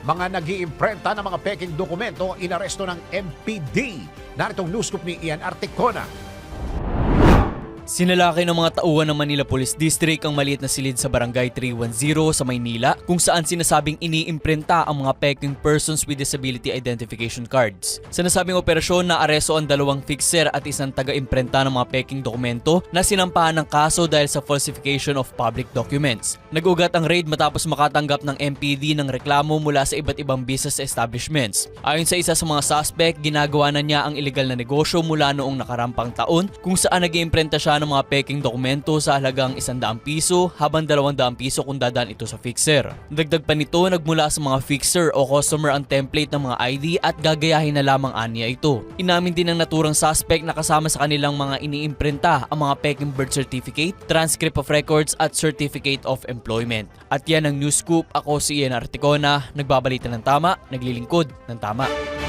Mga nag iimprenta ng mga peking dokumento inaresto ng MPD. Naritong news scoop ni Ian Articona. Sinalaki ng mga tauhan ng Manila Police District ang maliit na silid sa Barangay 310 sa Maynila kung saan sinasabing iniimprenta ang mga peking persons with disability identification cards. Sa nasabing operasyon na areso ang dalawang fixer at isang taga-imprenta ng mga peking dokumento na sinampahan ng kaso dahil sa falsification of public documents. Nagugat ang raid matapos makatanggap ng MPD ng reklamo mula sa iba't ibang business establishments. Ayon sa isa sa mga suspect, ginagawa na niya ang illegal na negosyo mula noong nakarampang taon kung saan nag-iimprenta siya ng mga peking dokumento sa halagang 100 piso habang 200 piso kung dadaan ito sa fixer. Dagdag pa nito, nagmula sa mga fixer o customer ang template ng mga ID at gagayahin na lamang aniya ito. Inamin din ng naturang suspect na kasama sa kanilang mga iniimprinta ang mga peking birth certificate, transcript of records at certificate of employment. At yan ang news scoop. Ako si Ian Articona, nagbabalita ng tama, naglilingkod ng tama.